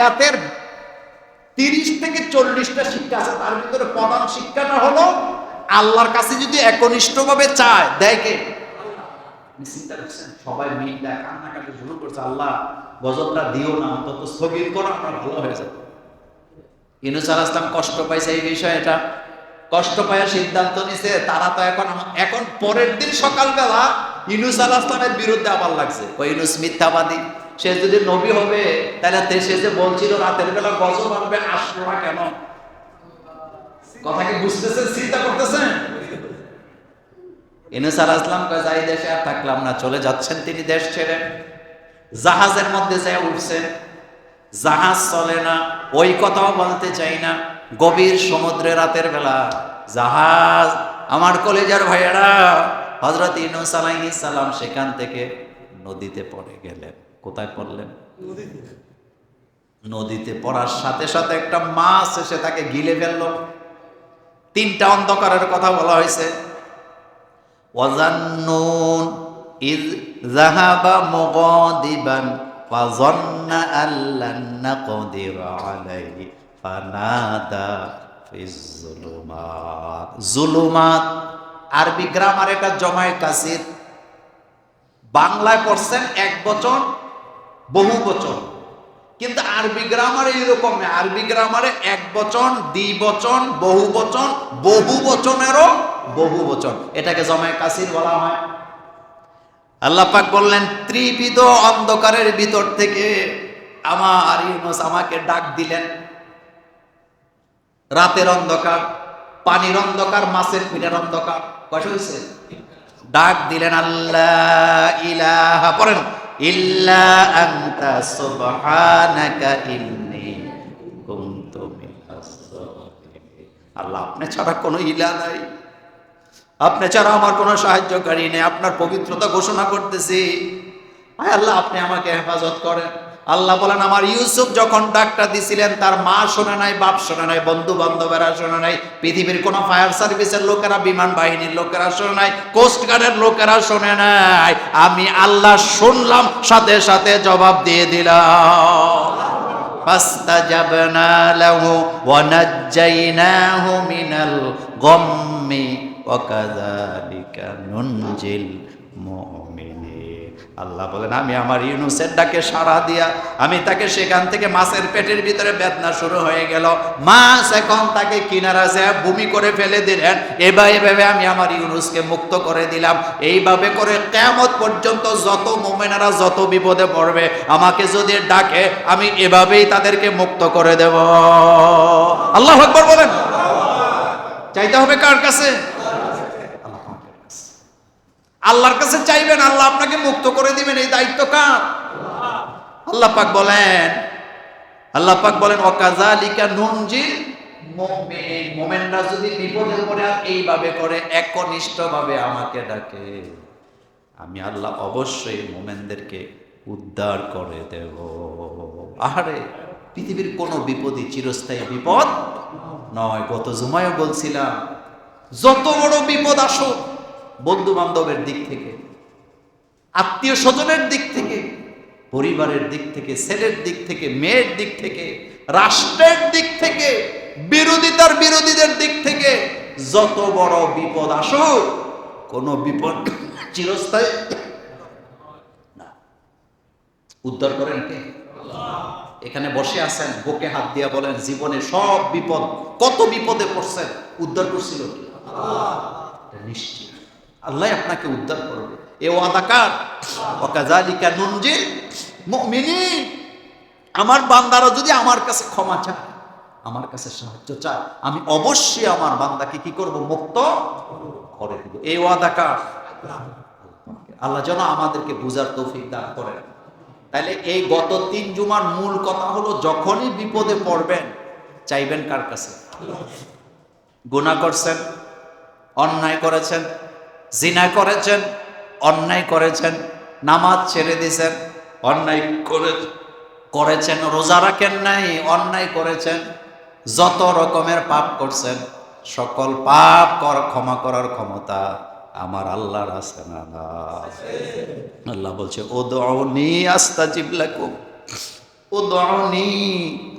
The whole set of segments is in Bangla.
আয়াতের তিরিশ থেকে চল্লিশটা শিক্ষা আছে, তার ভিতরে প্রধান শিক্ষাটা হলো আল্লাহর কাছে যদি একনিষ্ঠভাবে চায়, দেয় কে? চিন্তা করছেন, সবাই মিলটা কান্নাকাটি শুরু করছে, আল্লাহ গজবটা দিও না, অন্তত স্থগিত করো, আমরা ভালো হয়ে যাবে। ইনুস আল কষ্ট পাইছে এই বিষয়ে এটা। কষ্ট পাওয়ার সিদ্ধান্ত নিছে, তারা তো এখন এখন পরের দিন সকালবেলা ইনুস আল বিরুদ্ধে আবার লাগছে। ওই ইনুস মিথ্যাবাদী। সে যদি নবী হবে, তাহলে সে যে বলছিল রাতের বেলা গজব আসবে আসলো না কেন? কথা কি বুঝতেছেন, চিন্তা করতেছেন? ইনুস আল ইসলাম যাই দেশে, আর থাকলাম না, চলে যাচ্ছেন তিনি দেশ ছেড়ে। জাহাজের মধ্যে যায় উঠছেন জাহাজ চলে না, ওই কথাও বলতে চাই না। গভীর সমুদ্রে রাতের বেলা, জাহাজ, আমার কলেজার ভাইয়েরা হজরত ইনুস আলাইহিস সালাম সেখান থেকে নদীতে পড়ে গেলেন। কোথায় পড়লেন? নদীতে। পড়ার সাথে সাথে একটা মাছ এসে তাকে গিলে ফেলল। তিনটা অন্ধকারের কথা বলা হয়েছে। ওয়াজান্নুন ইজ যাহাবা মুগাদিবান ফাযান্না আল্লান নাকদির আলাইহি ফানাদা ফিজ জুলুমাত। জুলুমাত আরবি গ্রামার এটা জমায় কাসির বাংলায় পড়ছেন এক বচন বহু বচন। কিন্তু আরবি গ্রামারে এরকম আরবি গ্রামারে এক বচন দ্বিবচন বহু বচন, বহু বচনেরও বহু বচন। এটাকে জমায় কাসির বলা হয়। আল্লাহ পাক বললেন, ত্রিবিধ অন্ধকারের ভিতর থেকে আমার ইউনুস আমাকে ডাক দিলেন। রাতের অন্ধকার, পানির অন্ধকার, মাছের পিঠের অন্ধকার। কষ্ট ডাক দিলেন, আল্লাহ ইলাহা। পড়েন। ইল্লা আনতা সুবহানাকা ইন্নী কুনতু আল্লাহ, আপনি ছাড়া কোনো ইলা নাই। আপনি ছাড়া আমার কোনো সাহায্যকারী নেই। আপনার পবিত্রতা ঘোষণা করতেছি। আয় আল্লাহ, আপনি আমাকে হেফাজত করেন। আল্লাহ বলেন আমার ইউসুফ যখন ডাকটা দিছিলেন তার মা শোনে নাই বাপ শোনে নাই বন্ধু বান্ধবেরা শোনে নাই পৃথিবীর কোন ফায়ার সার্ভিসের লোকেরা বিমান বাহিনীর লোকেরা শোনে নাই কোস্ট গার্ডের লোকেরা শোনে নাই আমি আল্লাহ শুনলাম সাথে সাথে জবাব দিয়ে দিলাম فاستجبنا له ونجيناه من الغم وكذلك ننجي المؤمنين আল্লাহ বলেন, আমি আমার ইউনুসের ডাকে সাড়া দিয়া, আমি তাকে সেখান থেকে মাছের পেটের ভিতরে বেদনা শুরু হয়ে গেল। মাছ এখন তাকে কিনারা যে বমি করে ফেলে দিলেন। এবার এভাবে আমি আমার ইউনুসকে মুক্ত করে দিলাম। এইভাবে করে কেমত পর্যন্ত যত মোমেনারা যত বিপদে পড়বে, আমাকে যদি ডাকে, আমি এভাবেই তাদেরকে মুক্ত করে দেব। আল্লাহ আকবর বলেন। চাইতে হবে কার কাছে? আল্লাহর কাছে চাইবেন, আল্লাহ আপনাকে মুক্ত করে দিবেন, এই দায়িত্ব কার? আল্লাহ পাক বলেন, আল্লাহ পাক বলেন অকাজালিকা নুনজিল মুমিন। মুমিনরা যদি বিপদে পড়ে, আর এইভাবে করে একনিষ্ঠভাবে আমাকে ডাকে, আমি আল্লাহ অবশ্যই মোমেনদেরকে উদ্ধার করে দেব। আহারে, পৃথিবীর কোনো বিপদই চিরস্থায়ী বিপদ নয়। গত জুমায়ও বলছিলাম, যত বড় বিপদ আসুক বন্ধু বান্ধবের দিক থেকে আত্মীয় স্বজনের দিক থেকে, পরিবারের দিক থেকে, ছেলের দিক থেকে, মেয়ের দিক থেকে, রাষ্ট্রের দিক থেকে, বিরোধিতার বিরোধীদের দিক থেকে যত বড় বিপদ আসুক, কোন বিপদ চিরস্থায়ী উদ্ধার করেন কে? এখানে বসে আছেন, বুকে হাত দিয়া বলেন, জীবনে সব বিপদ, কত বিপদে পড়ছেন, উদ্ধার করছিল নিশ্চিত। আল্লাহ আপনাকে উদ্ধার করবে। এ ওয়াদাকার ওকাজালিকা নুনজিল মুমিনিন। আমার বান্দারা যদি আমার কাছে ক্ষমা চায়, আমার কাছে সাহায্য চায়, আমি অবশ্যই আমার বান্দাকে কি করব? মুক্ত করে দিব। এই ওয়াদাকার আল্লাহ যেন আমাদেরকে বুঝার তৌফিক দান করেন। তাহলে এই গত তিন জুমার মূল কথা হলো, যখনই বিপদে পড়বেন, চাইবেন কার কাছে? গুনাহ করছেন, অন্যায় করেছেন জিনা করেছেন, অন্যায় করেছেন, নামাজ ছেড়ে দিয়েছেন, অন্যায় করে করেছেন, রোজা রাখেন নাই, অন্যায় করেছেন, যত রকমের পাপ করছেন, সকল পাপ কর ক্ষমা করার ক্ষমতা আমার আল্লাহর আছে না আল্লাহ বলছে ও দৌনি আস্তা জিবলাকুম উদউনি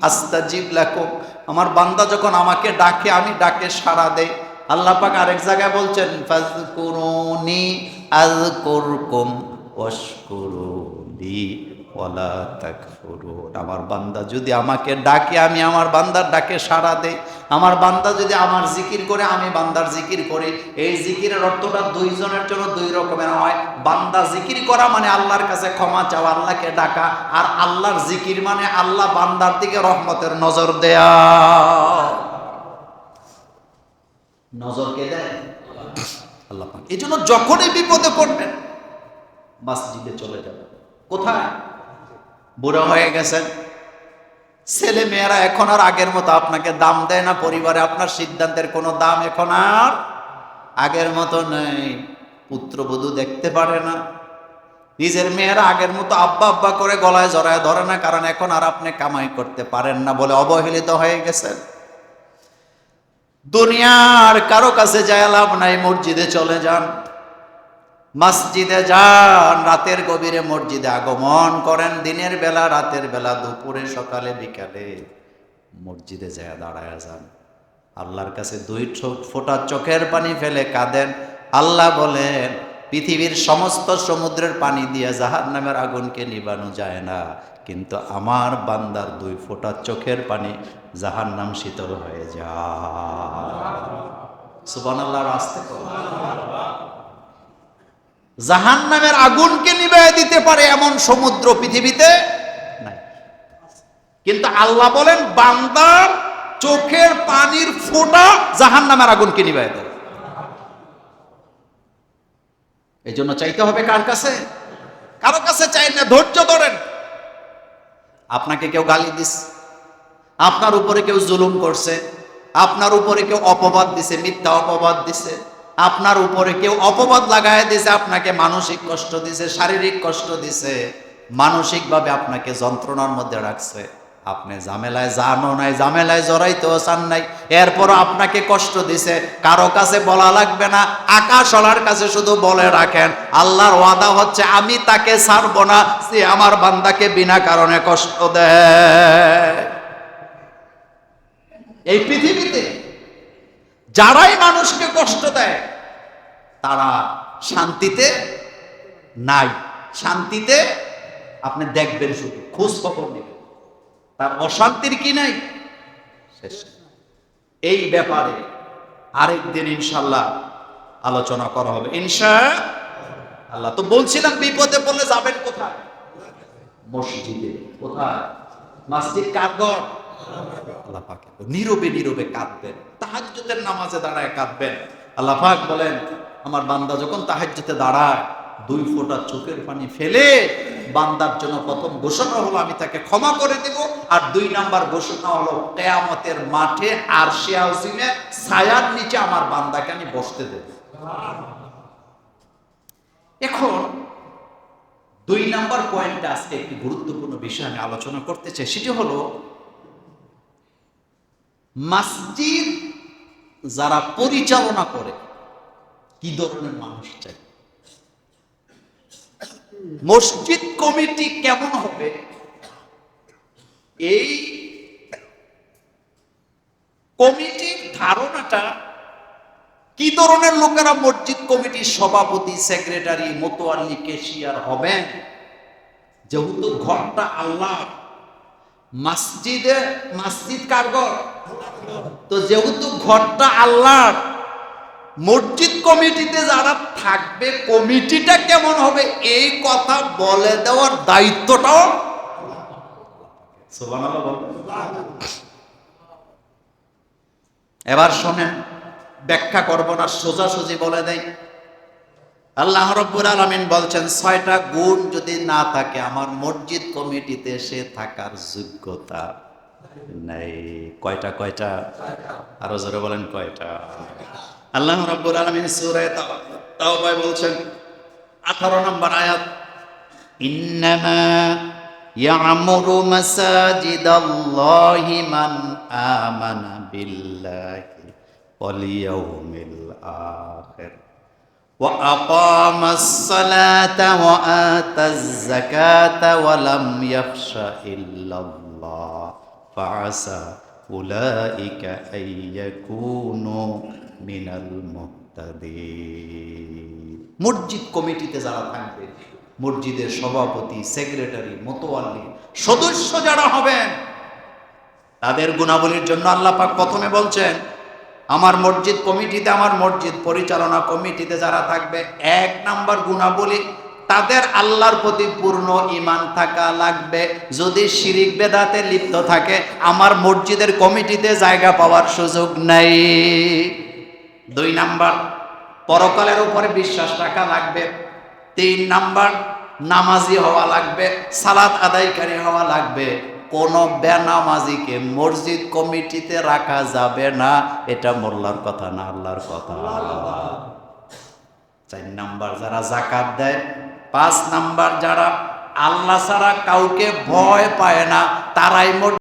আস্তাজিব লাকুম। আমার বান্দা যখন আমাকে ডাকে, আমি ডাকে সাড়া দেই। আল্লাহ পাক আরেক জায়গায় বলছেন ফাজকুরুনি আযকুরকুম ওয়াশকুরুলি ওয়ালা আমার বান্দা যদি আমাকে ডাকে, আমি আমার বান্দার ডাকে সাড়া দেই। আমার বান্দা যদি আমার জিকির করে, আমি বান্দার জিকির করি। এই জিকিরের অর্থটা দুইজনের জন্য দুই রকমের হয়। বান্দা জিকির করা মানে আল্লাহর কাছে ক্ষমা চাওয়া, আল্লাহকে ডাকা। আর আল্লাহর জিকির মানে আল্লাহ বান্দার দিকে রহমতের নজর দেয়া। নজর কে দেয়? আল্লাহ এই জন্য যখনই বিপদে পড়বেন, মসজিদে চলে যাবেন। কোথায়? বুড়ো হয়ে গেছেন। ছেলে মেয়েরা এখন আর আগের মতো আপনাকে দাম দেয় না, পরিবারে আপনার সিদ্ধান্তের কোনো দাম এখন আর আগের মতো নেই। পুত্রবধূ দেখতে পারে না। নিজের মেয়েরা আগের মতো আব্বা আব্বা করে গলায় জড়ায় ধরে না, কারণ এখন আর আপনি কামাই করতে পারেন না বলে অবহেলিত হয়ে গেছেন। দুনিয়ার কারও কাছে যায় লাভ নাই, মসজিদে চলে যান। মসজিদে যান, রাতের গভীরে মসজিদে আগমন করেন। দিনের বেলা, রাতের বেলা, দুপুরে, সকালে, বিকালে মসজিদে যায়, দাঁড়ায় যান। আল্লাহর কাছে দুই ফোঁটা চোখের পানি ফেলে কাঁদেন। আল্লাহ বলেন, পৃথিবীর সমস্ত সমুদ্রের পানি দিয়ে জাহার নামের আগুনকে নিবানো যায় না। কিন্তু আমার বান্দার দুই ফোঁটা চোখের পানি জাহার নাম শীতল হয়ে যায়। সুবান আল্লাহর আসতে জাহান নামের আগুনকে নিবাই দিতে পারে এমন সমুদ্র পৃথিবীতে কিন্তু আল্লাহ বলেন, বান্দার চোখের পানির ফোঁটা জাহান নামের আগুনকে নিবাই দেয়। এই জন্য চাইতে হবে কার কাছে? কারও কাছে চাই না, ধৈর্য ধরেন। আপনাকে কেউ গালি দিস। আপনার উপরে কেউ জুলুম করছে, আপনার উপরে কেউ অপবাদ দিছে, মিথ্যা অপবাদ দিছে, আপনার উপরে কেউ অপবাদ লাগায় দিছে, আপনাকে মানসিক কষ্ট দিছে, শারীরিক কষ্ট দিছে, মানসিকভাবে আপনাকে যন্ত্রণার মধ্যে রাখছে। আপনি ঝামেলায় জানো নাই, ঝামেলায় জড়াইতেও চান নাই, এরপরও আপনাকে কষ্ট দিছে, কারও কাছে বলা লাগবে না আকাশলার কাছে শুধু বলে রাখেন, আল্লাহর ওয়াদা হচ্ছে, আমি তাকে ছাড়বো না, সে আমার বান্দাকে বিনা কারণে কষ্ট দেয়। এই পৃথিবীতে যারাই মানুষকে কষ্ট দেয়, তারা শান্তিতে নাই। শান্তিতে আপনি দেখবেন শুধু, খোঁজ খবর নেবেন। তার অশান্তির কি নাই? শেষ এই ব্যাপারে আরেকদিন ইনশাল্লাহ আলোচনা করা হবে। ইনশা আল্লাহ তো বলছিলাম, বিপদে পড়লে যাবেন কোথায়? মসজিদে। কোথায়? মসজিদ কারগর আল্লাহ পাক নীরবে নীরবে কাঁদবেন। নামাজে দাঁড়ায় কাঁদবেন। আল্লাহ পাক বলেন, আমার বান্দা যখন দাঁড়ায়, দুই ফোঁটা চোখের পানি ফেলে বান্দার জন্য প্রথম ঘোষণা হলো, আমি তাকে ক্ষমা করে দেব। আর দুই নাম্বার ঘোষণা হলো, কেয়ামতের মাঠে আর ছায়ার নিচে আমার বান্দাকে আমি বসতে দেব। এখন দুই নাম্বার পয়েন্টটা আজকে একটি গুরুত্বপূর্ণ বিষয় আমি আলোচনা করতে চাই। সেটি হলো মসজিদ যারা পরিচালনা করে, কি ধরনের মানুষ চাই? মসজিদ কমিটি কেমন হবে? এই কমিটির ধারণাটা কি ধরনের লোকেরা মসজিদ কমিটির সভাপতি, সেক্রেটারি, মোতোয়াল্লি, কেশিয়ার হবেন? যেহেতু ঘরটা আল্লাহ মসজিদে মসজিদ কার ঘর? তো যেহেতু ঘরটা আল্লাহর, মসজিদ কমিটিতে যারা থাকবে, কমিটিটা কেমন হবে? এই কথা বলে দেওয়ার দায়িত্বটাও এবার শোনেন, ব্যাখ্যা করব না, সোজাসুজি বলে দেয় আল্লাহ রব্বুল আলমিন বলছেন ছয়টা গুণ যদি না থাকে আমার মসজিদ কমিটিতে সে থাকার যোগ্যতা নেই কয়টা কয়টা আরো জোরে বলেন কয়টা আল্লাহ রব্বুল আলমিন সুরে তাও বলছেন আঠারো নম্বর আয়াত ইন্নামা يعمر مساجد الله من آمن بالله واليوم الآخر وأقام الصلاة وآتى الزكاة ولم يخش إلا الله فعسى أولئك أن يكونوا من المهتدين মসজিদ কমিটিতে যারা থাকবে মসজিদের সভাপতি সেক্রেটারি মোতোয়াল্লি সদস্য যারা হবেন তাদের গুণাবলীর জন্য আল্লাহ পাক প্রথমে বলছেন আমার মসজিদ কমিটিতে আমার মসজিদ পরিচালনা কমিটিতে যারা থাকবে, এক নাম্বার গুণাবলী, তাদের আল্লাহর প্রতি পূর্ণ ইমান থাকা লাগবে। যদি শিরিক বেদাতে লিপ্ত থাকে, আমার মসজিদের কমিটিতে জায়গা পাওয়ার সুযোগ নাই। দুই নাম্বার, পরকালের উপরে বিশ্বাস রাখা লাগবে। তিন নাম্বার, নামাজি হওয়া লাগবে, সালাত আদায়কারী হওয়া লাগবে। কোন বেনামাজিকে মসজিদ কমিটিতে রাখা যাবে না, এটা মোল্লার কথা না আল্লাহর কথা। চার নাম্বার যারা জাকাত দেয়, পাঁচ নাম্বার যারা আল্লাহ ছাড়া কাউকে ভয় পায় না, তারাই